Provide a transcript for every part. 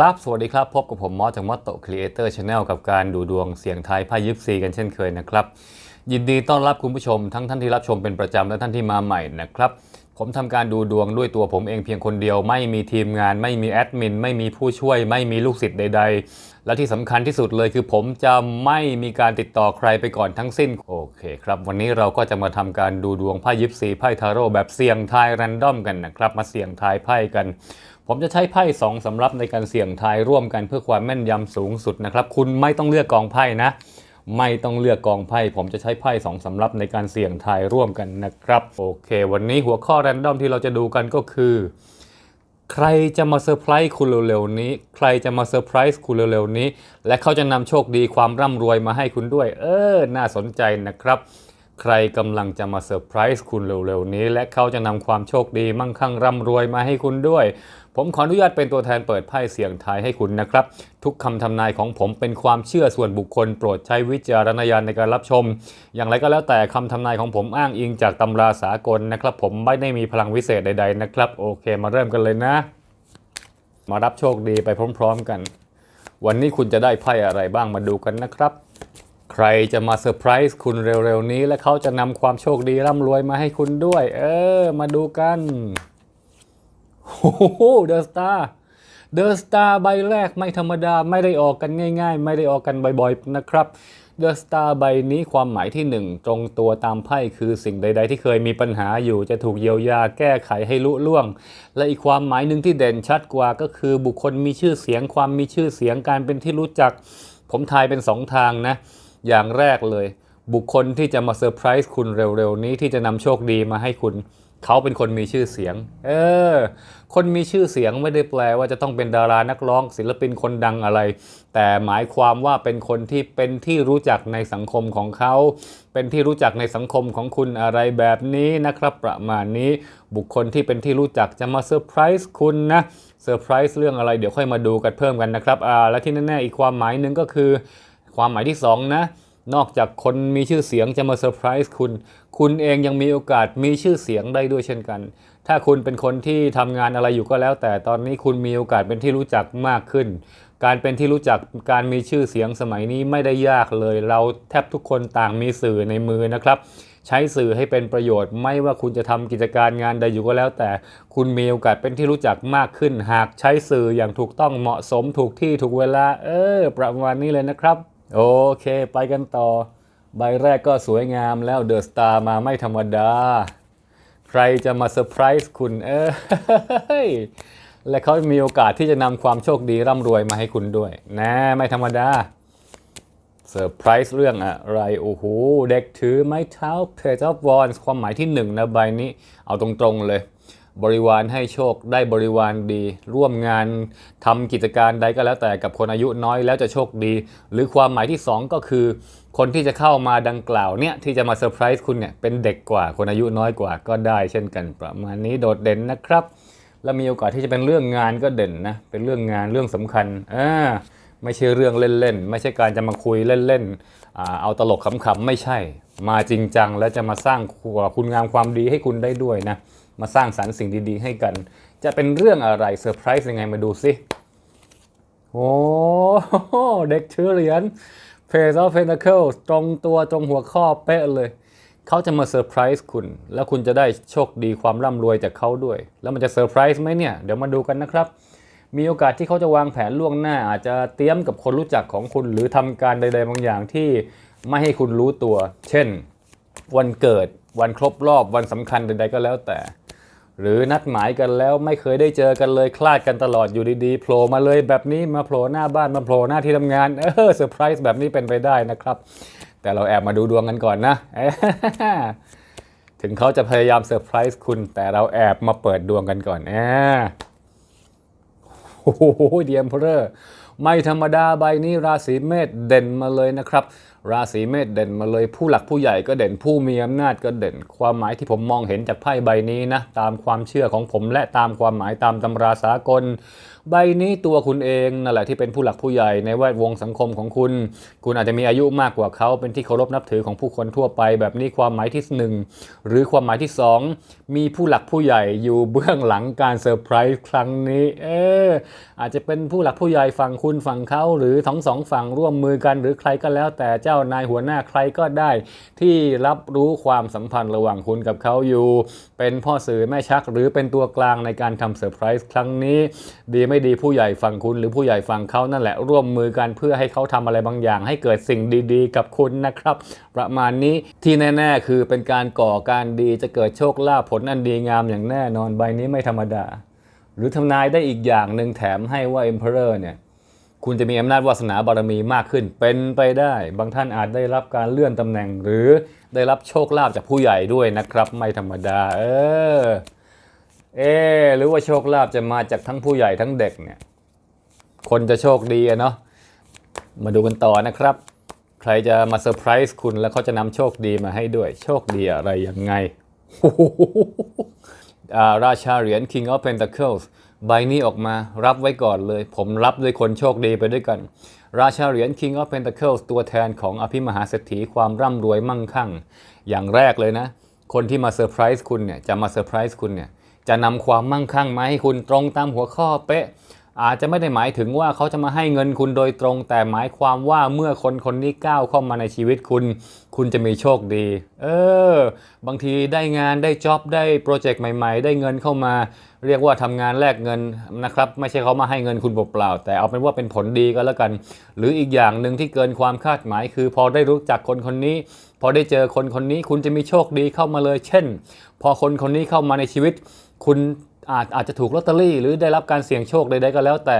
ครับ สวัสดีครับ พบกับผมมอสจากมอสโตครีเอเตอร์ชาแนลกับการดูดวงเสียงไทายไพ่ยิปซีกันเช่นเคยนะครับ ยินดีต้อนรับคุณผู้ชมทั้งท่านที่รับชมเป็นประจำและท่านที่มาใหม่นะครับ ผมทำการดูดวงด้วยตัวผมเองเพียงคนเดียว ไม่มีทีมงาน ไม่มีแอดมิน ไม่มีผู้ช่วย ไม่มีลูกศิษย์ใด ๆ และที่สำคัญที่สุดเลยคือผมจะไม่มีการติดต่อใครไปก่อนทั้งสิ้นโอเคครับวันนี้เราก็จะมาทำการดูดวงไพ่ยิปซีไพ่ทาโร่แบบเสี่ยงทายแรนดอมกันนะครับมาเสี่ยงทายไพ่กัน ผมจะใช้ไพ่สองสำรับในการเสี่ยงทายร่วมกันเพื่อความแม่นยำสูงสุดนะครับ คุณไม่ต้องเลือกกองไพ่นะ ไม่ต้องเลือกกองไพ่ ผมจะใช้ไพ่สองสำรับในการเสี่ยงทายร่วมกันนะครับ โอเค วันนี้หัวข้อแรนดอมที่เราจะดูกันก็คือ ใครจะมาเซอร์ไพรส์คุณเร็วๆนี้ ใครจะมาเซอร์ไพรส์คุณเร็วๆนี้ และเขาจะนำโชคดีความร่ำรวยมาให้คุณด้วย เออ น่าสนใจนะครับ ใครกำลังจะมาเซอร์ไพรส์คุณเร็วๆนี้ และเขาจะนำความโชคดีมั่งคั่งร่ำรวยมาให้คุณด้วย ผมขออนุญาตเป็นตัวแทนเปิดไพ่เสี่ยงทายให้คุณนะครับ ทุกคำทำนายของผมเป็นความเชื่อส่วนบุคคล โปรดใช้วิจารณญาณในการรับชม อย่างไรก็แล้วแต่คำทำนายของผมอ้างอิงจากตำราสากลนะครับ ผมไม่ได้มีพลังวิเศษใด ๆนะครับ โอเค มาเริ่มกันเลยนะ มารับโชคดีไปพร้อม ๆ กัน วันนี้คุณจะได้ไพ่อะไรบ้างมาดูกันนะครับ ใครจะมาเซอร์ไพรส์คุณเร็วๆนี้ และเขาจะนำความโชคดีร่ำรวยมาให้คุณด้วย เออ มาดูกันโอ้โหเดอะสตาร์เดอะสตาร์ใบแรกไม่ธรรมดาไม่ได้ออกกันง่าย ๆ ไม่ได้ออกกันบ่อยๆนะครับเดอะสตาร์ใบนี้ความหมายที่หนึ่งตรงตัวตามไพ่คือสิ่งใด ๆ ที่เคยมีปัญหาอยู่จะถูกเยียวยาแก้ไขให้ลุล่วง และอีกความหมายหนึ่งที่เด่นชัดกว่าก็คือบุคคลมีชื่อเสียง ความมีชื่อเสียงการเป็นที่รู้จัก ผมทายเป็นสองทางนะ อย่างแรกเลย บุคคลที่จะมาเซอร์ไพรส์คุณเร็วๆนี้ที่จะนำโชคดีมาให้คุณ เขาเป็นคนมีชื่อเสียง เออ คนมีชื่อเสียงไม่ได้แปลว่าจะต้องเป็นดารานักร้อง ศิลปินคนดังอะไร แต่หมายความว่าเป็นคนที่เป็นที่รู้จักในสังคมของเขา เป็นที่รู้จักในสังคมของคุณอะไรแบบนี้นะครับ ประมาณนี้ บุคคลที่เป็นที่รู้จักจะมาเซอร์ไพรส์คุณนะเซอร์ไพรส์เรื่องอะไรเดี๋ยวค่อยมาดูกันเพิ่มกันนะครับอ่าและที่แน่ๆอีกความหมายหนึ่งก็คือ ความหมายที่สองนะ นอกจากคนมีชื่อเสียงจะมาเซอร์ไพรส์คุณ คุณเองยังมีโอกาสมีชื่อเสียงได้ด้วยเช่นกัน ถ้าคุณเป็นคนที่ทำงานอะไรอยู่ก็แล้ว แต่ตอนนี้คุณมีโอกาสเป็นที่รู้จักมากขึ้น การเป็นที่รู้จักการมีชื่อเสียงสมัยนี้ไม่ได้ยากเลย เราแทบทุกคนต่างมีสื่อในมือนะครับใช้สื่อให้เป็นประโยชน์ไม่ว่าคุณจะทำกิจการงานใดอยู่ก็แล้ว แต่คุณมีโอกาสเป็นที่รู้จักมากขึ้น หากใช้สื่ออย่างถูกต้องเหมาะสมถูกที่ถูกเวลา เออ ประมาณนี้เลยนะครับ โอเค ไปกันต่อ ใบแรกก็สวยงามแล้วเดอะสตาร์มาไม่ธรรมดา ใครจะมาเซอร์ไพรส์คุณเออและเขามีโอกาสที่จะนำความโชคดีร่ำรวยมาให้คุณด้วย นะไม่ธรรมดาเซอร์ไพรส์เรื่องอะไร โอ้โห เด็กถือไม้เท้า Page of Wands ความหมายที่หนึ่งนะใบนี้ เอาตรงๆเลย บริวารให้โชคได้บริวารดี ร่วมงานทำกิจการใดก็แล้วแต่กับคนอายุน้อยแล้วจะโชคดี หรือความหมายที่สองก็คือ คนที่จะเข้ามาดังกล่าวเนี่ยที่จะมาเซอร์ไพรส์คุณเนี่ยเป็นเด็กกว่าคนอายุน้อยกว่าก็ได้เช่นกันประมาณนี้โดดเด่นนะครับ และมีโอกาสที่จะเป็นเรื่องงานก็เด่นนะเป็นเรื่องงานเรื่องสำคัญอ่าไม่ใช่เรื่องเล่นๆ ไม่ใช่การจะมาคุยเล่นๆ เอาตลกขำๆ ไม่ใช่ มาจริงจังแล้วจะมาสร้างคุณงามความดีให้คุณได้ด้วยนะ มาสร้างสรรค์สิ่งดีๆ ให้กัน จะเป็นเรื่องอะไรเซอร์ไพรส์ยังไงมาดูสิโอ้เด็กถือเหรียญ Page of Pentacles ตรงตัวตรงหัวข้อเป๊ะเลย เขาจะมาเซอร์ไพรส์คุณ แล้วคุณจะได้โชคดีความร่ำรวยจากเขาด้วย แล้วมันจะเซอร์ไพรส์ไหมเนี่ย เดี๋ยวมาดูกันนะครับ มีโอกาสที่เขาจะวางแผนล่วงหน้า อาจจะเตรียมกับคนรู้จักของคุณ หรือทำการใด ๆ บางอย่างที่ไม่ให้คุณรู้ตัว เช่น วันเกิด วันครบรอบวันสำคัญใดๆก็แล้วแต่ หรือนัดหมายกันแล้วไม่เคยได้เจอกันเลยคลาดกันตลอดอยู่ดีๆโผล่มาเลยแบบนี้มาโผล่หน้าบ้านมาโผล่หน้าที่ทำงานเออเซอร์ไพรส์แบบนี้เป็นไปได้นะครับ แต่เราแอบมาดูดวงกันก่อนนะ ถึงเขาจะพยายามเซอร์ไพรส์คุณ แต่เราแอบมาเปิดดวงกันก่อนอ่าโอ้โหเดียมเพอร์ไม่ธรรมดาใบนี้ราศีเมษเด่นมาเลยนะครับ ราศีเมษเด่นมาเลยผู้หลักผู้ใหญ่ก็เด่นผู้มีอำนาจก็เด่น ความหมายที่ผมมองเห็นจากไพ่ใบนี้นะ ตามความเชื่อของผมและตามความหมายตามตำราสากล ใบนี้ตัวคุณเองนั่นแหละที่เป็นผู้หลักผู้ใหญ่ในแวดวงสังคมของคุณ คุณอาจจะมีอายุมากกว่าเขาเป็นที่เคารพนับถือของผู้คนทั่วไป แบบนี้ความหมายที่หนึ่งหรือความหมายที่สองมีผู้หลักผู้ใหญ่อยู่เบื้องหลังการเซอร์ไพรส์ครั้งนี้ เอออาจจะเป็นผู้หลักผู้ใหญ่ฝั่งคุณฝั่งเขาหรือทั้งสองฝั่งร่วมมือกัน หรือใครก็แล้วแต่เจ้านายหัวหน้าใครก็ได้ ที่รับรู้ความสัมพันธ์ระหว่างคุณกับเขาอยู่ เป็นพ่อสื่อแม่ชัก หรือเป็นตัวกลางในการทำเซอร์ไพรส์ครั้งนี้ ดีไม่ดีผู้ใหญ่ฝั่งคุณ หรือผู้ใหญ่ฝั่งเขานั่นแหละร่วมมือกันเพื่อให้เขาทำอะไรบางอย่าง ให้เกิดสิ่งดีๆ กับคุณนะครับ ประมาณนี้ที่แน่ ๆ คือเป็นการก่อการดีจะเกิดโชคลาภผลอันดีงามอย่างแน่นอนใบนี้ไม่ธรรมดา หรือทำนายได้อีกอย่างหนึ่งแถมให้ว่า Emperor เนี่ยคุณจะมีอำนาจวาสนาบารมีมากขึ้น เป็นไปได้ บางท่านอาจได้รับการเลื่อนตำแหน่ง หรือได้รับโชคลาภจากผู้ใหญ่ด้วยนะครับ ไม่ธรรมดา เออ เอหรือว่าโชคลาภจะมาจากทั้งผู้ใหญ่ทั้งเด็กเนี่ย คนจะโชคดีอะเนาะ มาดูกันต่อนะครับ ใครจะมาเซอร์ไพรส์คุณแล้วเขาจะนำโชคดีมาให้ด้วย โชคดีอะไรยังไงาราชาเหรียญ King of Pentacles ใบนี้ออกมารับไว้ก่อนเลย ผมรับด้วยคนโชคดีไปด้วยกัน ราชาเหรียญ King of Pentacles ตัวแทนของอภิมหาเศรษฐีความร่ำรวยมั่งคั่ง อย่างแรกเลยนะ คนที่มาเซอร์ไพรส์คุณเนี่ยจะมาเซอร์ไพรส์คุณเนี่ย จะนำความมั่งคั่งมาให้คุณตรงตามหัวข้อเป๊ะ อาจจะไม่ได้หมายถึงว่าเขาจะมาให้เงินคุณโดยตรง แต่หมายความว่าเมื่อคนคนนี้ก้าวเข้ามาในชีวิตคุณ คุณจะมีโชคดี เออ บางทีได้งานได้จ็อบได้โปรเจกต์ใหม่ ๆ ได้เงินเข้ามา เรียกว่าทำงานแลกเงินนะครับ ไม่ใช่เขามาให้เงินคุณเปล่าๆแต่เอาเป็นว่าเป็นผลดีก็แล้วกัน หรืออีกอย่างหนึ่งที่เกินความคาดหมาย คือพอได้รู้จักคนคนนี้พอได้เจอคนคนนี้คุณจะมีโชคดีเข้ามาเลย เช่น พอคนคนนี้เข้ามาในชีวิต คุณอาจอาจจะถูกลอตเตอรี่ หรือได้รับการเสี่ยงโชคใดๆก็แล้ว แต่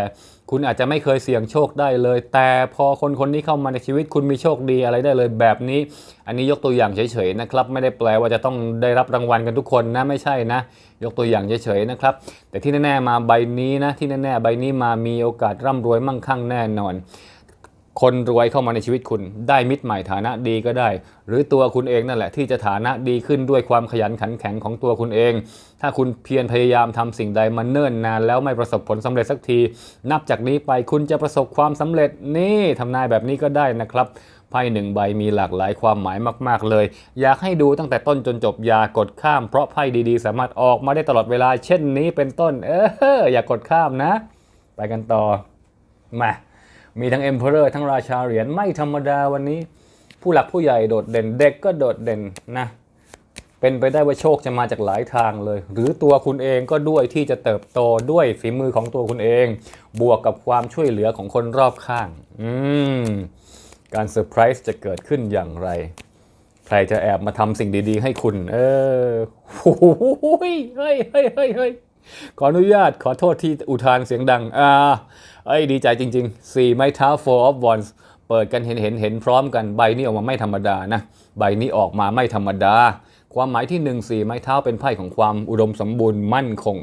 คุณอาจจะไม่เคยเสี่ยงโชคได้เลย แต่พอคนคนนี้เข้ามาในชีวิตคุณมีโชคดีอะไรได้เลยแบบนี้ อันนี้ยกตัวอย่างเฉยๆนะครับ ไม่ได้แปลว่าจะต้องได้รับรางวัลกันทุกคนนะไม่ใช่นะ ยกตัวอย่างเฉยๆนะครับ แต่ที่แน่ๆมาใบนี้นะที่แน่ๆใบนี้มามีโอกาสร่ำรวยมั่งคั่งแน่นอน คนรวยเข้ามาในชีวิตคุณ ได้มิตรใหม่ฐานะดีก็ได้ หรือตัวคุณเองนั่นแหละที่จะฐานะดีขึ้นด้วยความขยันขันแข็งของตัวคุณเอง ถ้าคุณเพียรพยายามทำสิ่งใดมาเนิ่นนานแล้วไม่ประสบผลสำเร็จสักที นับจากนี้ไปคุณจะประสบความสำเร็จนี่ทำนายแบบนี้ก็ได้นะครับไพ่หนึ่งใบมีหลากหลายความหมายมาก ๆ เลย อยากให้ดูตั้งแต่ต้นจนจบอย่ากดข้ามเพราะไพ่ดีๆ สามารถออกมาได้ตลอดเวลา เช่นนี้เป็นต้น เอออย่ากดข้ามนะ ไปกันต่อมา มีทั้ง Emperor ทั้งราชาเหรียญไม่ธรรมดาวันนี้ ผู้หลักผู้ใหญ่โดดเด่นเด็กก็โดดเด่นนะเป็นไปได้ว่าโชคจะมาจากหลายทางเลย หรือตัวคุณเองก็ด้วยที่จะเติบโตด้วยฝีมือของตัวคุณเอง บวกกับความช่วยเหลือของคนรอบข้าง อืมการเซอร์ไพรส์จะเกิดขึ้นอย่างไร ใครจะแอบมาทำสิ่งดีๆ ให้คุณ เออโอ้ยเฮ้ยเฮ้ยเฮ้ยเฮ้ย ขออนุญาตขอโทษที่อุทานเสียงดัง อ่า เอ้ยดีใจจริงๆสี่ไม้เท้า four of wands เปิดกันเห็นเห็นเห็นพร้อมกันใบนี้ออกมาไม่ธรรมดานะ ใบนี้ออกมาไม่ธรรมดา ความหมายที่หนึ่งสี่ไม้เท้าเป็นไพ่ของความอุดมสมบูรณ์มั่นคง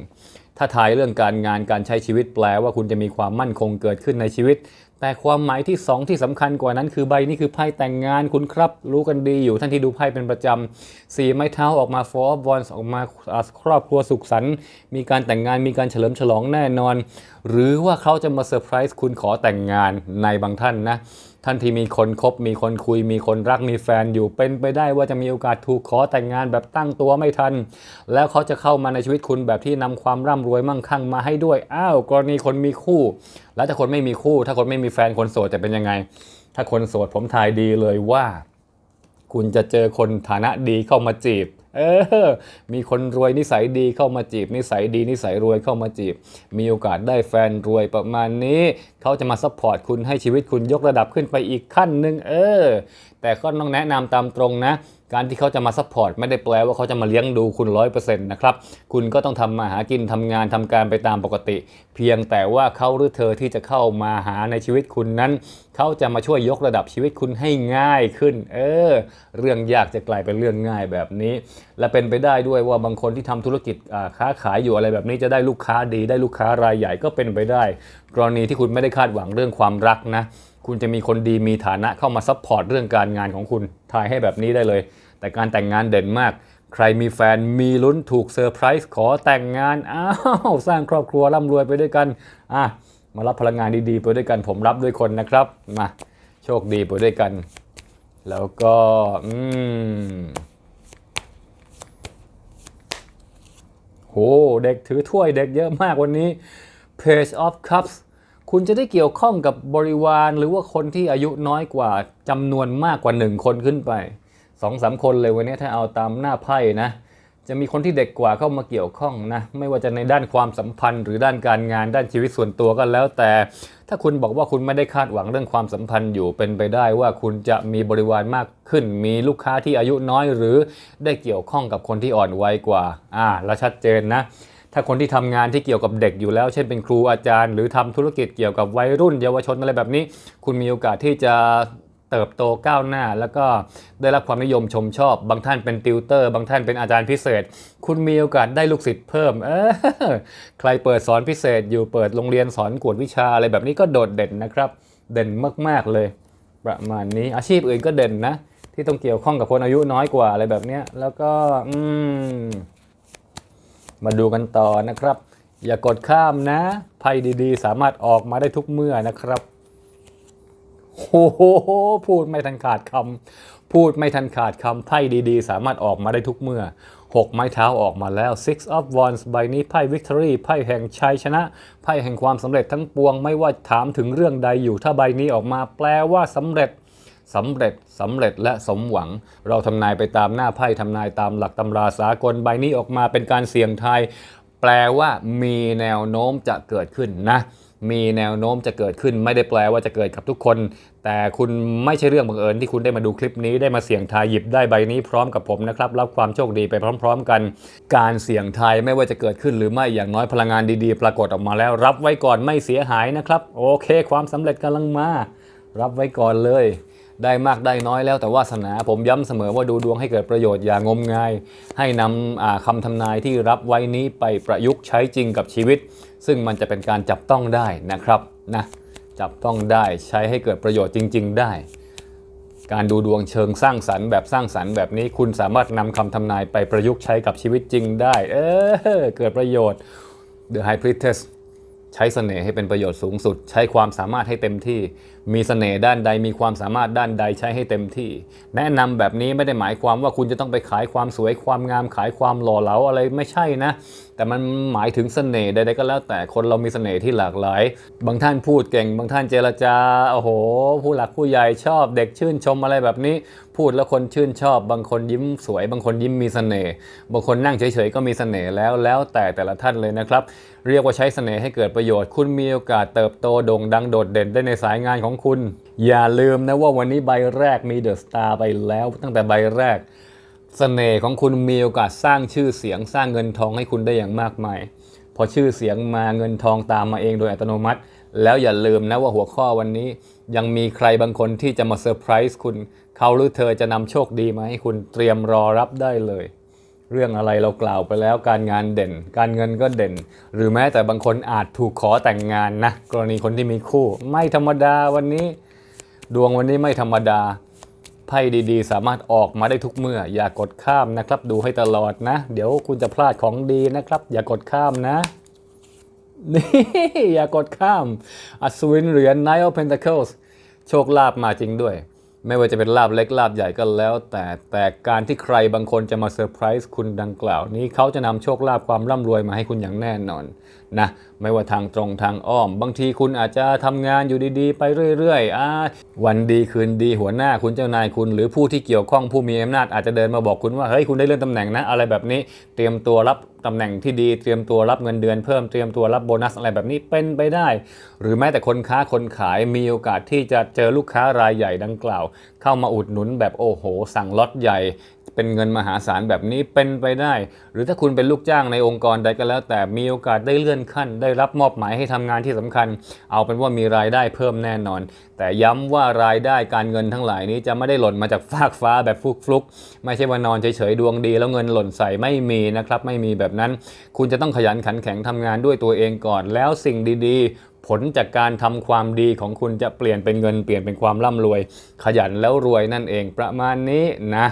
ถ้าทายเรื่องการงานการใช้ชีวิตแปลว่าคุณจะมีความมั่นคงเกิดขึ้นในชีวิต แต่ความหมายที่ 2 ที่สำคัญกว่านั้น คือใบนี้คือไพ่แต่งงานคุณครับ รู้กันดีอยู่ท่านที่ดูไพ่เป็นประจำสี่ไม้เท้าออกมา four of wands ออกมาครอบครัวสุขสันต์มีการแต่งงานมีการเฉลิมฉลองแน่นอน หรือว่าเขาจะมาเซอร์ไพรส์คุณขอแต่งงานในบางท่านนะ ท่านที่มีคนคบมีคนคุยมีคนรักมีแฟนอยู่เป็นไปได้ว่าจะมีโอกาสถูกขอแต่งงานแบบตั้งตัวไม่ทัน แล้วเขาจะเข้ามาในชีวิตคุณแบบที่นำความร่ำรวยมั่งคั่งมาให้ด้วยอ้าวกรณีคนมีคู่ แล้วถ้าคนไม่มีคู่ ถ้าคนไม่มีแฟนคนโสดจะเป็นยังไง ถ้าคนโสดผมทายดีเลยว่า คุณจะเจอคนฐานะดีเข้ามาจีบ เออ มีคนรวยนิสัยดีเข้ามาจีบ นิสัยดีนิสัยรวยเข้ามาจีบ มีโอกาสได้แฟนรวยประมาณนี้ เขาจะมาซัพพอร์ตคุณให้ชีวิตคุณยกระดับขึ้นไปอีกขั้นหนึ่งเออ แต่ก็ต้องแนะนำตามตรงนะ การที่เขาจะมาซัพพอร์ตไม่ได้แปลว่าเขาจะมาเลี้ยงดูคุณร้อยเปอร์เซ็นต์นะครับ คุณก็ต้องทำมาหากินทำงานทำการไปตามปกติ เพียงแต่ว่าเขาหรือเธอที่จะเข้ามาหาในชีวิตคุณนั้น เขาจะมาช่วยยกระดับชีวิตคุณให้ง่ายขึ้น เออ เรื่องยากจะกลายเป็นเรื่องง่ายแบบนี้ และเป็นไปได้ด้วยว่าบางคนที่ทำธุรกิจค้าขายอยู่อะไรแบบนี้จะได้ลูกค้าดี ได้ลูกค้ารายใหญ่ก็เป็นไปได้ กรณีที่คุณไม่ได้คาดหวังเรื่องความรักนะคุณจะมีคนดีมีฐานะเข้ามาซัพพอร์ตเรื่องการงานของคุณทายให้แบบนี้ได้เลย แต่การแต่งงานเด่นมาก ใครมีแฟนมีลุ้นถูกเซอร์ไพรส์ขอแต่งงาน อ้าว สร้างครอบครัวร่ำรวยไปด้วยกัน อะ มารับพลังงานดีๆ ไปด้วยกัน ผมรับด้วยคนนะครับ มาโชคดีไปด้วยกัน แล้วก็ อืมโห เด็กถือถ้วยเด็กเยอะมากวันนี้ Page of Cups คุณจะได้เกี่ยวข้องกับบริวาร หรือว่าคนที่อายุน้อยกว่าจำนวนมากกว่าหนึ่งคนขึ้นไป สองสามคนเลยวันนี้ถ้าเอาตามหน้าไพ่นะ จะมีคนที่เด็กกว่าเข้ามาเกี่ยวข้องนะ ไม่ว่าจะในด้านความสัมพันธ์ หรือด้านการงานด้านชีวิตส่วนตัวก็แล้ว แต่ถ้าคุณบอกว่าคุณไม่ได้คาดหวังเรื่องความสัมพันธ์อยู่เป็นไปได้ว่าคุณจะมีบริวารมากขึ้น มีลูกค้าที่อายุน้อยหรือได้เกี่ยวข้องกับคนที่อ่อนวัยกว่า อ่า แล้วชัดเจนนะถ้าคนที่ทำงานที่เกี่ยวกับเด็กอยู่แล้ว เช่นเป็นครูอาจารย์ หรือทำธุรกิจเกี่ยวกับวัยรุ่น เยาวชนอะไรแบบนี้ คุณมีโอกาสที่จะ เติบโตก้าวหน้า แล้วก็ได้รับความนิยมชมชอบ บางท่านเป็นติวเตอร์ บางท่านเป็นอาจารย์พิเศษ คุณมีโอกาสได้ลูกศิษย์เพิ่มเออใครเปิดสอนพิเศษอยู่เปิดโรงเรียนสอนกวดวิชาอะไรแบบนี้ก็โดดเด่นนะครับ เด่นมากๆเลย ประมาณนี้อาชีพอื่นก็เด่นนะ ที่ต้องเกี่ยวข้องกับคนอายุน้อยกว่าอะไรแบบนี้แล้วก็อืมมาดูกันต่อนะครับ อย่ากดข้ามนะไพ่ดีๆ สามารถออกมาได้ทุกเมื่อนะครับ โอ้โหพูดไม่ทันขาดคำพูดไม่ทันขาดคำไพ่ดีๆ สามารถออกมาได้ทุกเมื่อหกไม้เท้าออกมาแล้ว six of wands ใบนี้ไพ่ victory ไพ่แห่งชัยชนะ ไพ่แห่งความสำเร็จทั้งปวงไม่ว่าถามถึงเรื่องใดอยู่ ถ้าใบนี้ออกมาแปลว่าสำเร็จสำเร็จสำเร็จและสมหวัง เราทำนายไปตามหน้าไพ่ทำนายตามหลักตำราสากลใบนี้ออกมาเป็นการเสี่ยงทายแปลว่ามีแนวโน้มจะเกิดขึ้นนะ มีแนวโน้มจะเกิดขึ้นไม่ได้แปลว่าจะเกิดกับทุกคน แต่คุณไม่ใช่เรื่องบังเอิญที่คุณได้มาดูคลิปนี้ได้มาเสี่ยงทายหยิบได้ใบนี้พร้อมกับผมนะครับรับความโชคดีไปพร้อม ๆ กัน การเสี่ยงทายไม่ว่าจะเกิดขึ้นหรือไม่อย่างน้อยพลังงานดีๆ ปรากฏออกมาแล้ว รับไว้ก่อนไม่เสียหายนะครับ โอเค ความสำเร็จกำลังมา รับไว้ก่อนเลย ได้มากได้น้อยแล้วแต่วาสนาผมย้ำเสมอว่าดูดวงให้เกิดประโยชน์อย่างงมงาย ให้นำอ่าคำทำนายที่รับไว้นี้ไปประยุกต์ใช้จริงกับชีวิต ซึ่งมันจะเป็นการจับต้องได้นะครับนะจับต้องได้ใช้ให้เกิดประโยชน์จริง ๆ ได้ การดูดวงเชิงสร้างสรรค์แบบสร้างสรรค์แบบนี้คุณสามารถนำคำทำนายไปประยุกต์ใช้กับชีวิตจริงได้ เออเกิดประโยชน์ The High Priestess ใช้เสน่ห์ให้เป็นประโยชน์สูงสุด ใช้ความสามารถให้เต็มที่ มีเสน่ห์ด้านใดมีความสามารถด้านใดใช้ให้เต็มที่ แนะนำแบบนี้ไม่ได้หมายความว่าคุณจะต้องไปขายความสวยความงามขายความหล่อเหลาอะไรไม่ใช่นะ แต่มันหมายถึงเสน่ห์ใดๆก็แล้วแต่คนเรามีเสน่ห์ที่หลากหลาย บางท่านพูดเก่ง บางท่านเจรจาโอ้โห ผู้หลักผู้ใหญ่ชอบเด็กชื่นชมอะไรแบบนี้ พูดแล้วคนชื่นชอบ บางคนยิ้มสวย บางคนยิ้มมีเสน่ห์บางคนนั่งเฉยๆก็มีเสน่ห์แล้วแล้วแต่แต่ละท่านเลยนะครับ เรียกว่าใช้เสน่ห์ให้เกิดประโยชน์ คุณมีโอกาสเติบโตโด่งดังโดดเด่นได้ในสายงานของคุณ อย่าลืมนะว่าวันนี้ใบแรกมีเดอะสตาร์ไปแล้วตั้งแต่ใบแรกเสน่ห์ของคุณมีโอกาสสร้างชื่อเสียงสร้างเงินทองให้คุณได้อย่างมากมาย พอชื่อเสียงมาเงินทองตามมาเองโดยอัตโนมัติ แล้วอย่าลืมนะว่าหัวข้อวันนี้ ยังมีใครบางคนที่จะมาเซอร์ไพรส์คุณ เขาหรือเธอจะนำโชคดีมาให้คุณเตรียมรอรับได้เลย เรื่องอะไรเรากล่าวไปแล้วการงานเด่น การเงินก็เด่น หรือแม้แต่บางคนอาจถูกขอแต่งงานนะกรณีคนที่มีคู่ ไม่ธรรมดาวันนี้ ดวงวันนี้ไม่ธรรมดาไพ่ดีๆ สามารถออกมาได้ทุกเมื่อ อย่ากดข้ามนะครับ ดูให้ตลอดนะ เดี๋ยวคุณจะพลาดของดีนะครับ อย่ากดข้ามนะนี่อย่ากดข้าม อัศวินเหรียญ Nine of Pentacles โชคลาภมาจริงด้วย ไม่ว่าจะเป็นลาบเล็กลาบใหญ่ก็แล้ว แต่แต่การที่ใครบางคนจะมาเซอร์ไพรส์คุณดังกล่าวนี้เขาจะนำโชคลาภความร่ำรวยมาให้คุณอย่างแน่นอน นะไม่ว่าทางตรงทางอ้อม บางทีคุณอาจจะทำงานอยู่ดีๆ ไปเรื่อยๆอวันดีคืนดีหัวหน้าคุณเจ้านายคุณ หรือผู้ที่เกี่ยวข้องผู้มีอำนาจอาจจะเดินมาบอกคุณว่าเฮ้ยคุณได้เลื่อนตำแหน่งนะอะไรแบบนี้ เตรียมตัวรับตำแหน่งที่ดีเตรียมตัวรับเงินเดือนเพิ่มเตรียมตัวรับโบนัสอะไรแบบนี้เป็นไปได้ หรือแม้แต่คนค้าคนขายมีโอกาสที่จะเจอลูกค้ารายใหญ่ดังกล่าว เข้ามาอุดหนุนแบบโอ้โห สั่งล็อตใหญ่ เป็นเงินมหาศาลแบบนี้เป็นไปได้ หรือถ้าคุณเป็นลูกจ้างในองค์กรใดก็แล้ว แต่มีโอกาสได้เลื่อนขั้น ได้รับมอบหมายให้ทำงานที่สำคัญ เอาเป็นว่ามีรายได้เพิ่มแน่นอน แต่ย้ำว่ารายได้การเงินทั้งหลายนี้จะไม่ได้หล่นมาจากฟากฟ้าแบบฟลุกๆ ไม่ใช่ว่านอนเฉยๆดวงดี แล้วเงินหล่นใส่ไม่มีนะครับไม่มีแบบนั้น คุณจะต้องขยันขันแข็งทำงานด้วยตัวเองก่อน แล้วสิ่งดีๆผลจากการทำความดีของคุณจะเปลี่ยนเป็นเงินเปลี่ยนเป็นความร่ำรวย ขยันแล้วรวยนั่นเองประมาณนี้นะ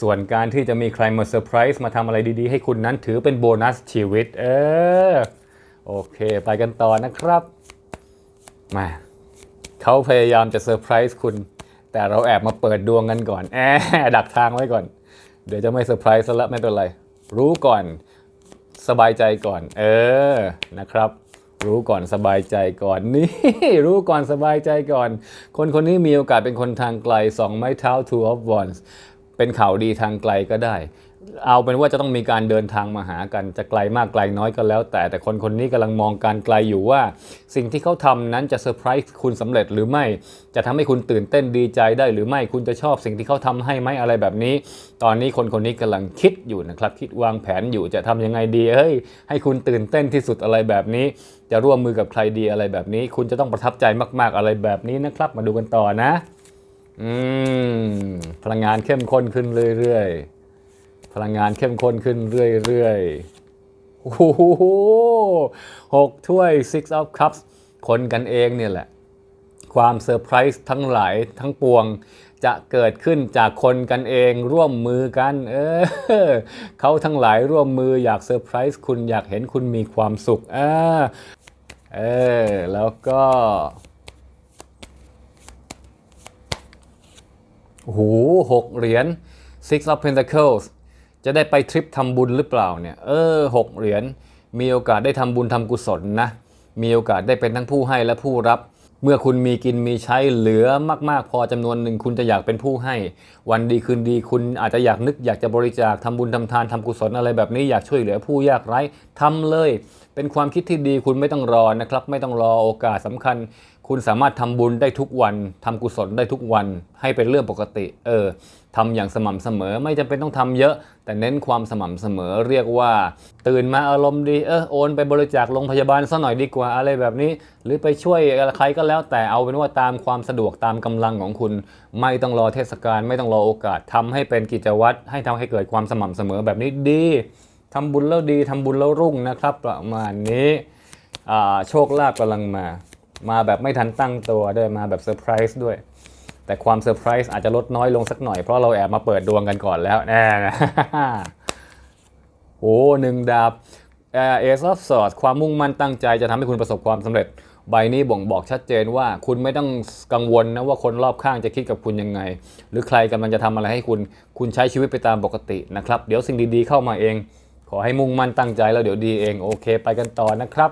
ส่วนการที่จะมีใครมาเซอร์ไพรส์มาทำอะไรดีๆ ให้คุณนั้นถือเป็นโบนัสชีวิต เออ โอเค ไปกันต่อนะครับมาเขาพยายามจะเซอร์ไพรส์คุณ แต่เราแอบมาเปิดดวงกันก่อน แอบดักทางไว้ก่อน เดี๋ยวจะไม่เซอร์ไพรส์ซะละไม่เป็นไร รู้ก่อนสบายใจก่อน เออนะครับ รู้ก่อนสบายใจก่อนนี่รู้ก่อนสบายใจก่อน คนคนนี้มีโอกาสเป็นคนทางไกลสองไม้เท้า two of wands เป็นข่าวดีทางไกลก็ได้ เอาเป็นว่าจะต้องมีการเดินทางมาหากันจะไกลมากไกลน้อยก็แล้ว แต่แต่คนคนนี้กำลังมองการไกลอยู่ว่า สิ่งที่เขาทำนั้นจะเซอร์ไพรส์คุณสำเร็จหรือไม่ จะทำให้คุณตื่นเต้นดีใจได้หรือไม่คุณจะชอบสิ่งที่เขาทำให้ไหมอะไรแบบนี้ ตอนนี้คนคนนี้กำลังคิดอยู่นะครับ คิดวางแผนอยู่จะทำยังไงดีเฮ้ยให้คุณตื่นเต้นที่สุดอะไรแบบนี้ จะร่วมมือกับใครดีอะไรแบบนี้ คุณจะต้องประทับใจมาก ๆอะไรแบบนี้นะครับ มาดูกันต่อนะ อืมพลังงานเข้มข้นขึ้นเรื่อยๆ พลังงานเข้มข้นขึ้นเรื่อยๆ โอ้โหหกถ้วย six of cups คนกันเองเนี่ยแหละ ความเซอร์ไพรส์ทั้งหลายทั้งปวงจะเกิดขึ้นจากคนกันเองร่วมมือกัน เออเขาทั้งหลายร่วมมืออยากเซอร์ไพรส์คุณอยากเห็นคุณมีความสุขอ่าเออแล้วก็ โอ้โหหกเหรียญ six of pentacles จะได้ไปทริปทำบุญหรือเปล่าเนี่ย เออหกเหรียญ มีโอกาสได้ทำบุญทำกุศลนะ มีโอกาสได้เป็นทั้งผู้ให้และผู้รับ เมื่อคุณมีกินมีใช้เหลือมากๆ พอจำนวนหนึ่งคุณจะอยากเป็นผู้ให้ วันดีคืนดีคุณอาจจะอยากนึกอยากจะบริจาคทำบุญทำทานทำกุศลอะไรแบบนี้อยากช่วยเหลือผู้ยากไร้ทำเลย เป็นความคิดที่ดีคุณไม่ต้องรอนะครับ ไม่ต้องรอโอกาสสำคัญ คุณสามารถทำบุญได้ทุกวันทำกุศลได้ทุกวัน ให้เป็นเรื่องปกติ เออทำอย่างสม่ำเสมอ ไม่จำเป็นต้องทำเยอะ แต่เน้นความสม่ำเสมอ เรียกว่า ตื่นมาอารมณ์ดี เออโอนไปบริจาคโรงพยาบาลซะหน่อยดีกว่าอะไรแบบนี้ หรือไปช่วยใครก็แล้ว แต่เอาเป็นว่าตามความสะดวกตามกำลังของคุณ ไม่ต้องรอเทศกาลไม่ต้องรอโอกาสทำให้เป็นกิจวัตรให้ทำให้เกิดความสม่ำเสมอแบบนี้ดีทำบุญแล้วดีทำบุญแล้วรุ่งนะครับ ประมาณนี้โชคลาภกำลังมา มาแบบไม่ทันตั้งตัวด้วยมาแบบเซอร์ไพรส์ด้วย แต่ความเซอร์ไพรส์อาจจะลดน้อยลงสักหน่อย เพราะเราแอบมาเปิดดวงกันก่อนแล้วแน่นะโอ้หนึ่งดาบเอสออฟสอดความมุ่งมั่นตั้งใจจะทำให้คุณประสบความสำเร็จ ใบนี้บ่งบอกชัดเจนว่าคุณไม่ต้องกังวลนะว่าคนรอบข้างจะคิดกับคุณยังไง หรือใครกำลังจะทำอะไรให้คุณ คุณใช้ชีวิตไปตามปกตินะครับ เดี๋ยวสิ่งดีๆเข้ามาเอง ขอให้มุ่งมั่นตั้งใจแล้วเดี๋ยวดีเองโอเค ไปกันต่อนะครับ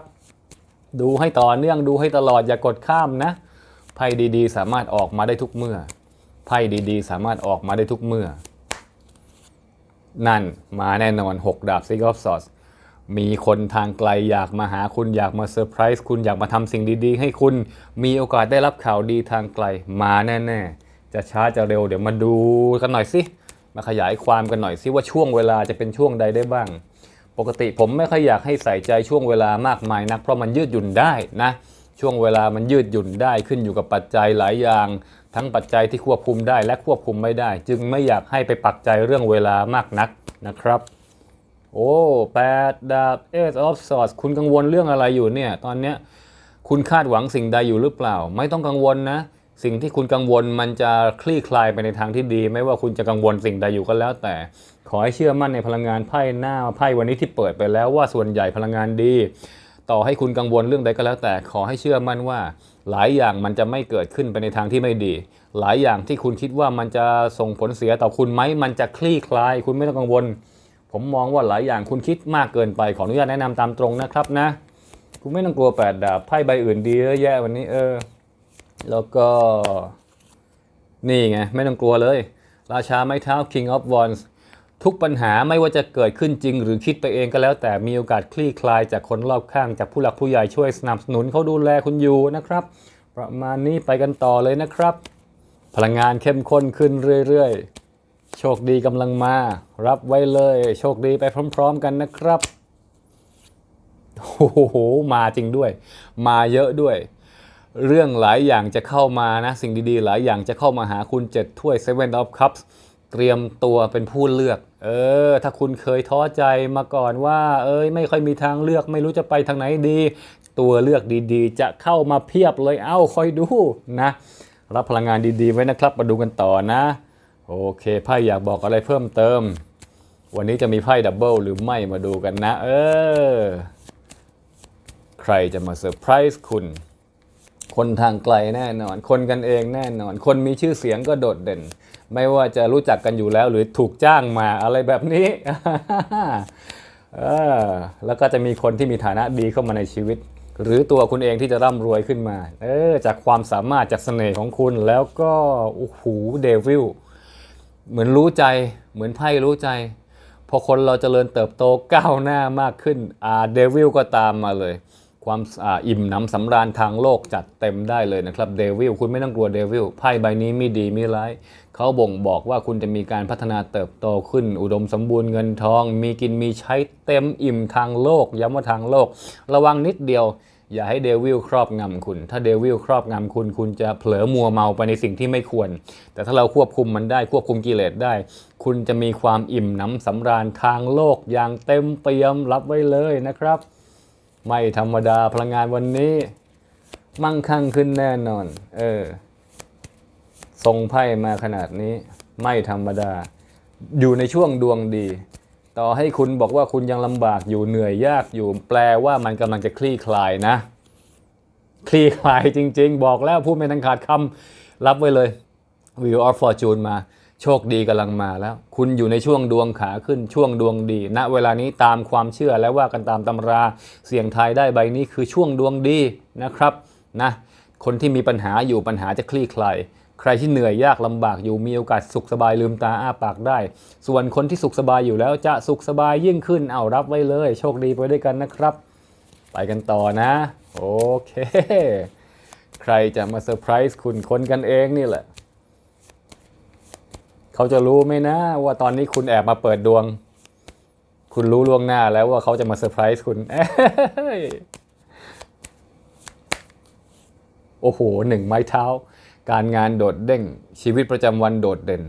ดูให้ต่อเนื่องดูให้ตลอดอย่ากดข้ามนะไพ่ดีๆ สามารถออกมาได้ทุกเมื่อไพ่ดีๆ สามารถออกมาได้ทุกเมื่อ นั่นมาแน่นอน 6 ดาบซิกออฟสอสมีคนทางไกลอยากมาหาคุณอยากมาเซอร์ไพรส์คุณอยากมาทำสิ่งดีๆ ให้คุณมีโอกาสได้รับข่าวดีทางไกลมาแน่ๆ จะช้าจะเร็วเดี๋ยวมาดูกันหน่อยสิ มาขยายความกันหน่อยสิว่าช่วงเวลาจะเป็นช่วงใดได้บ้าง ปกติผมไม่ค่อยอยากให้ใส่ใจช่วงเวลามากมายนัก เพราะมันยืดหยุ่นได้นะช่วงเวลามันยืดหยุ่นได้ขึ้นอยู่กับปัจจัยหลายอย่าง ทั้งปัจจัยที่ควบคุมได้และควบคุมไม่ได้ จึงไม่อยากให้ไปปักใจเรื่องเวลามากนักนะครับ โอ้แปดดาบเอสออฟสอดคุณกังวลเรื่องอะไรอยู่เนี่ย ตอนเนี้ยคุณคาดหวังสิ่งใดอยู่หรือเปล่า ไม่ต้องกังวลนะ สิ่งที่คุณกังวลมันจะคลี่คลายไปในทางที่ดี ไม่ว่าคุณจะกังวลสิ่งใดอยู่ก็แล้วแต่ ขอให้เชื่อมั่นในพลังงานไพ่หน้าไพ่วันนี้ที่เปิดไปแล้วว่าส่วนใหญ่พลังงานดี ต่อให้คุณกังวลเรื่องใดก็แล้วแต่ขอให้เชื่อมั่นว่า หลายอย่างมันจะไม่เกิดขึ้นไปในทางที่ไม่ดี หลายอย่างที่คุณคิดว่ามันจะส่งผลเสียต่อคุณไหมมันจะคลี่คลาย คุณไม่ต้องกังวล ผมมองว่าหลายอย่างคุณคิดมากเกินไป ขออนุญาตแนะนำตามตรงนะครับนะ คุณไม่ต้องกลัวแปดดาบไพ่ใบอื่นดีเยอะแยะวันนี้เออ แล้วก็ นี่ไงไม่ต้องกลัวเลย ราชาไม้เท้า King of Wands ทุกปัญหาไม่ว่าจะเกิดขึ้นจริง หรือคิดไปเองก็แล้ว แต่มีโอกาสคลี่คลายจากคนรอบข้างจากผู้หลักผู้ใหญ่ช่วยสนับสนุนเขาดูแลคุณอยู่นะครับ ประมาณนี้ไปกันต่อเลยนะครับ พลังงานเข้มข้นขึ้นเรื่อยๆ โชคดีกำลังมา รับไว้เลย โชคดีไปพร้อม ๆ กันนะครับโอ้โหมาจริงด้วย มาเยอะด้วย เรื่องหลายอย่างจะเข้ามานะ สิ่งดีๆ หลายอย่างจะเข้ามาหาคุณเจ็ดถ้วย Seven of Cups เตรียมตัวเป็นผู้เลือก เออ ถ้าคุณเคยท้อใจมาก่อนว่า เอ้ย ไม่ค่อยมีทางเลือก ไม่รู้จะไปทางไหนดี ตัวเลือกดีๆ จะเข้ามาเพียบเลย เอ้า คอยดูนะ รับพลังงานดีๆ ไว้นะครับ มาดูกันต่อนะ โอเค ไพ่อยากบอกอะไรเพิ่มเติม วันนี้จะมีไพ่ดับเบิลหรือไม่ มาดูกันนะ เออ ใครจะมาเซอร์ไพรส์คุณ คนทางไกลแน่นอน คนกันเองแน่นอน คนมีชื่อเสียงก็โดดเด่น ไม่ว่าจะรู้จักกันอยู่แล้วหรือถูกจ้างมาอะไรแบบนี้แล้วก็จะมีคนที่มีฐานะดีเข้ามาในชีวิต หรือตัวคุณเองที่จะร่ำรวยขึ้นมา เออจากความสามารถจากเสน่ห์ของคุณแล้วก็โอ้โหเดวิลเหมือนรู้ใจเหมือนไพ่รู้ใจ พอคนเราจเจริญเติบโตก้าวหน้ามากขึ้นอ่าเดวิลก็ตามมาเลย ความอ,าอิ่มหนำสำราญทางโลกจัดเต็มได้เลยนะครับเดวิลคุณไม่ต้องกลัวเดวิลไพ่ใบนี้ไม่ดีไม่ร้ายเขาบ่งบอกว่าคุณจะมีการพัฒนาเติบโตขึ้น อุดมสมบูรณ์เงินทอง มีกินมีใช้เต็มอิ่มทางโลก ย้ำว่าทางโลก ระวังนิดเดียว อย่าให้เดวิลครอบงำคุณ ถ้าเดวิลครอบงำคุณ คุณจะเผลอมัวเมาไปในสิ่งที่ไม่ควร แต่ถ้าเราควบคุมมันได้ควบคุมกิเลสได้ คุณจะมีความอิ่มหนำสำราญทางโลกอย่างเต็มเปี่ยมรับไว้เลยนะครับ ไม่ธรรมดาพลังงานวันนี้ มั่งคั่งขึ้นแน่นอน เออทรงไพ่มาขนาดนี้ ไม่ธรรมดา อยู่ในช่วงดวงดี ต่อให้คุณบอกว่าคุณยังลำบากอยู่เหนื่อยยากอยู่ แปลว่ามันกำลังจะคลี่คลายนะ คลี่คลายจริง ๆ บอกแล้วพูดไม่ทันขาดคำรับไว้เลย Wheel of Fortune มา โชคดีกำลังมาแล้ว คุณอยู่ในช่วงดวงขาขึ้นช่วงดวงดีณเวลานี้ตามความเชื่อและว่ากันตามตำราเสี่ยงทายได้ใบนี้คือช่วงดวงดีนะครับนะคนที่มีปัญหาอยู่ปัญหาจะคลี่คลายใครที่เหนื่อยยากลำบากอยู่มีโอกาสสุขสบายลืมตาอ้าปากได้ ส่วนคนที่สุขสบายอยู่แล้วจะสุขสบายยิ่งขึ้นเอารับไว้เลย โชคดีไปด้วยกันนะครับ ไปกันต่อนะ โอเค ใครจะมาเซอร์ไพรส์คุณคนกันเองนี่แหละ เขาจะรู้ไหมนะ ว่าตอนนี้คุณแอบมาเปิดดวง คุณรู้ล่วงหน้าแล้วว่าเขาจะมาเซอร์ไพรส์คุณโอ้โหหนึ่งไม้เท้า การงานโดดเด้ง ชีวิตประจำวันโดดเด่น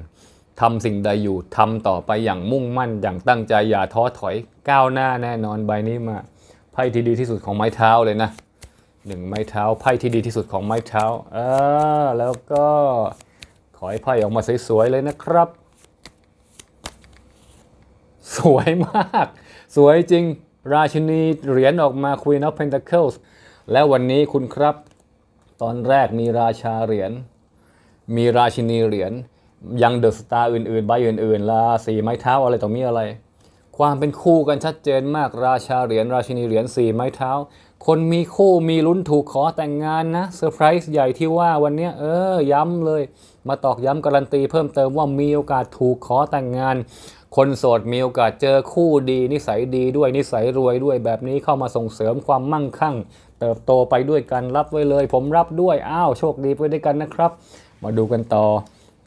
ทำสิ่งใดอยู่ทำต่อไปอย่างมุ่งมั่น อย่างตั้งใจอย่าท้อถอยก้าวหน้าแน่นอนใบนี้มาไพ่ที่ดีที่สุดของไม้เท้าเลยนะหนึ่งไม้เท้าไพ่ที่ดีที่สุดของไม้เท้าอ่าแล้วก็ ขอให้ไพ่ออกมาสวยๆเลยนะครับ สวยมาก สวยจริง ราชินีเหรียญออกมา Queen of Pentacles แล้ววันนี้คุณครับ ตอนแรกมีราชาเหรียญ มีราชินีเหรียญ ยังเดอะสตาร์อื่นๆ ใบอื่นๆลาสีไม้เท้าอะไรต่อมีอะไร ความเป็นคู่กันชัดเจนมากราชาเหรียญราชินีเหรียญสีไม้เท้า คนมีคู่มีลุ้นถูกขอแต่งงานนะเซอร์ไพรส์ใหญ่ที่ว่าวันนี้เออย้ำเลย มาตอกย้ำการันตีเพิ่มเติมว่ามีโอกาสถูกขอแต่งงาน คนโสดมีโอกาสเจอคู่ดี นิสัยดีด้วยนิสัยรวยด้วยแบบนี้เข้ามาส่งเสริมความมั่งคั่ง เติบโตไปด้วยกันรับไว้เลย ผมรับด้วยอ้าวโชคดีไปด้วยกันนะครับ มาดูกันต่อ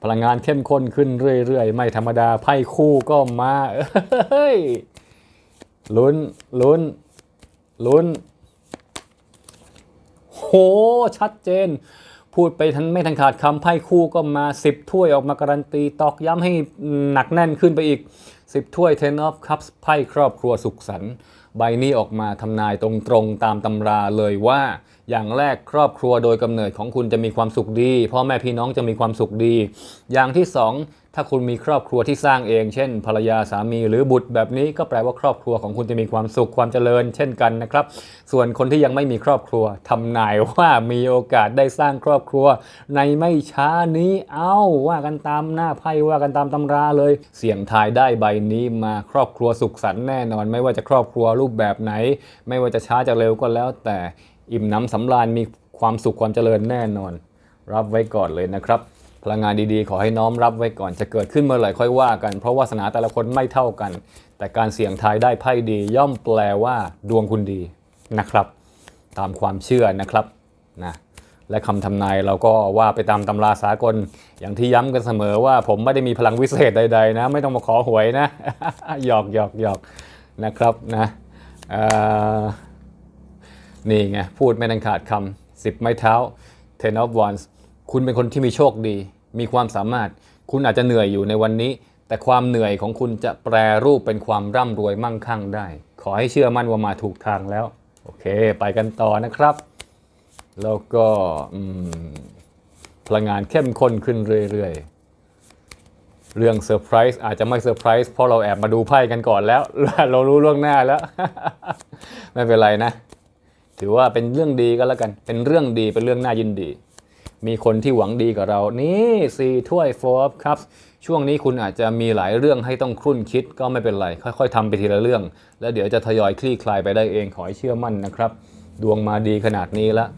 พลังงานเข้มข้นขึ้นเรื่อยๆ ไม่ธรรมดาไพ่คู่ก็มาเอ้ยลุ้นลุ้นลุ้น ชัดเจน พูดไปทันไม่ทันขาดคำไพ่คู่ก็มา 10 ถ้วยออกมาการันตีตอกย้ำให้หนักแน่นขึ้นไปอีก 10 ถ้วย Ten of Cups ไพ่ครอบครัวสุขสันต์ใบนี้ออกมาทำนายตรงๆตามตำราเลยว่า อย่างแรกครอบครัวโดยกำเนิดของคุณจะมีความสุขดี พ่อแม่พี่น้องจะมีความสุขดี อย่างที่สอง ถ้าคุณมีครอบครัวที่สร้างเอง เช่น ภรรยาสามีหรือบุตรแบบนี้ก็แปลว่าครอบครัวของคุณจะมีความสุขความเจริญ เช่นกันนะครับ ส่วนคนที่ยังไม่มีครอบครัวทำนายว่ามีโอกาสได้สร้างครอบครัว ในไม่ช้านี้เอ้าว่ากันตามหน้าไพ่ว่ากันตามตำราเลย เสี่ยงทายได้ใบนี้มาครอบครัวสุขสันต์แน่นอน ไม่ว่าจะครอบครัวรูปแบบไหน ไม่ว่าจะช้าจะเร็วก็แล้ว แต่อิ่มน้ำสำราญมีความสุขความเจริญแน่นอน รับไว้ก่อนเลยนะครับ พลังงานดีๆ ขอให้น้อมรับไว้ก่อนจะเกิดขึ้นเมื่อไหร่ค่อยว่ากัน เพราะวาสนาแต่ละคนไม่เท่ากัน แต่การเสี่ยงทายได้ไพ่ดี ย่อมแปลว่าดวงคุณดีนะครับ ตามความเชื่อนะครับนะและคำทำนายเราก็ว่าไปตามตำราสากล อย่างที่ย้ำกันเสมอว่าผมไม่ได้มีพลังวิเศษใด ๆ นะ ไม่ต้องมาขอหวยนะหยอกหยอกหยอกนะครับนะนี่ไงพูดไม่ทันขาดคำสิบไม้เท้า ten of wands คุณเป็นคนที่มีโชคดี มีความสามารถ คุณอาจจะเหนื่อยอยู่ในวันนี้ แต่ความเหนื่อยของคุณจะแปรรูปเป็นความร่ำรวยมั่งคั่งได้ ขอให้เชื่อมั่นว่ามาถูกทางแล้ว โอเค ไปกันต่อนะครับ แล้วก็พลังงานเข้มข้นขึ้นเรื่อยๆเรื่องเซอร์ไพรส์อาจจะไม่เซอร์ไพรส์เพราะเราแอบมาดูไพ่กันก่อนแล้ว เรารู้ล่วงหน้าแล้ว ไม่เป็นไรนะ ถือว่าเป็นเรื่องดีก็แล้วกัน เป็นเรื่องดีเป็นเรื่องน่ายินดี มีคนที่หวังดีกับเรา นี่สี่ถ้วยโฟร์ครับ ช่วงนี้คุณอาจจะมีหลายเรื่องให้ต้องครุ่นคิดก็ไม่เป็นไร ค่อยๆทำไปทีละเรื่อง แล้วเดี๋ยวจะทยอยคลี่คลายไปได้เองขอให้เชื่อมั่นนะครับ ดวงมาดีขนาดนี้แล้ว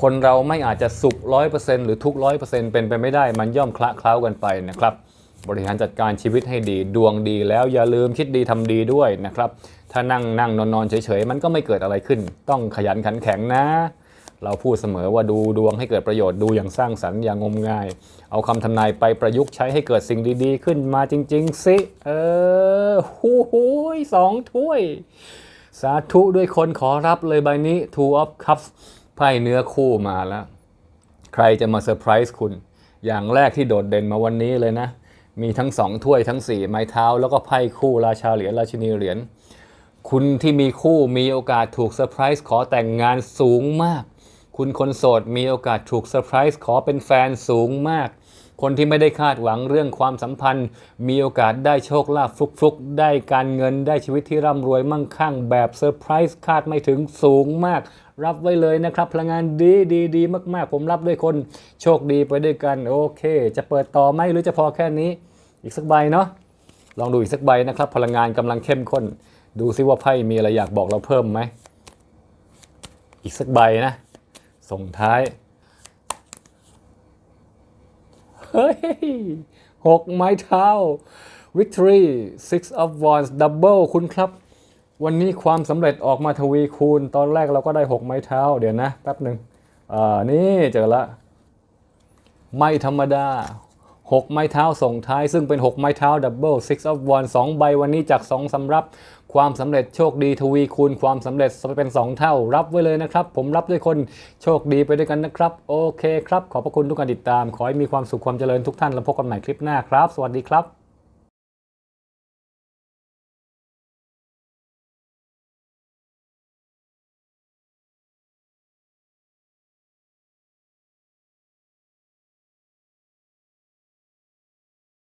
คนเราไม่อาจจะสุขร้อยเปอร์เซ็นต์หรือทุกร้อยเปอร์เซ็นต์เป็นไปไม่ได้ มันย่อมคละเคล้ากันไปนะครับ บริหารจัดการชีวิตให้ดี ดวงดีแล้วอย่าลืมคิดดีทำดีด้วยนะครับ ถ้านั่งนั่งนอนนอนเฉยๆ มันก็ไม่เกิดอะไรขึ้น ต้องขยันขันแข็งนะ เราพูดเสมอว่าดูดวงให้เกิดประโยชน์ดูอย่างสร้างสรรค์อย่างงมงาย เอาคำทำนายไปประยุกต์ใช้ให้เกิดสิ่งดีๆ ขึ้นมาจริง ๆ สิ เออหูหูยสองถ้วย สาธุด้วยคนขอรับเลยใบนี้ Two of Cups ไพ่เนื้อคู่มาแล้ว ใครจะมาเซอร์ไพรส์คุณ อย่างแรกที่โดดเด่นมาวันนี้เลยนะ มีทั้งสองถ้วยทั้งสี่ไม้เท้า แล้วก็ไพ่คู่ราชาเหรียญราชินีเหรียญคุณที่มีคู่มีโอกาสถูกเซอร์ไพรส์ขอแต่งงานสูงมาก คุณคนโสดมีโอกาสถูกเซอร์ไพรส์ขอเป็นแฟนสูงมาก คนที่ไม่ได้คาดหวังเรื่องความสัมพันธ์ มีโอกาสได้โชคลาภฟลุกๆ ได้การเงินได้ชีวิตที่ร่ำรวยมั่งคั่งแบบเซอร์ไพรส์คาดไม่ถึงสูงมาก รับไว้เลยนะครับ พลังงานดีดีดีมากๆ ผมรับด้วยคนโชคดีไปด้วยกันโอเค จะเปิดต่อไหมหรือจะพอแค่นี้ อีกสักใบเนาะลองดูอีกสักใบนะครับ พลังงานกำลังเข้มข้น ดูซิว่าไพ่มีอะไรอยากบอกเราเพิ่มไหมอีกสักใบนะ ส่งท้าย เฮ้ยหกไม้เท้า Victory Six of Wands Double คุณครับ วันนี้ความสำเร็จออกมาทวีคูณ ตอนแรกเราก็ได้6ไม้เท้า เดี๋ยวนะ แป๊บหนึ่งอ่านี่เจอละ ไม่ธรรมดา 6 ไม้เท้าส่งท้าย ซึ่งเป็น 6 ไม้เท้าดับเบิล six of one 2ใบวันนี้จาก2สำรับ ความสำเร็จโชคดีทวีคูณความสำเร็จเป็น 2 เท่า รับไว้เลยนะครับ ผมรับด้วยคนโชคดีไปด้วยกันนะครับ โอเคครับ ขอบพระคุณทุกการติดตาม ขอให้มีความสุขความเจริญทุกท่านแล้วพบกันใหม่คลิปหน้าครับ สวัสดีครับ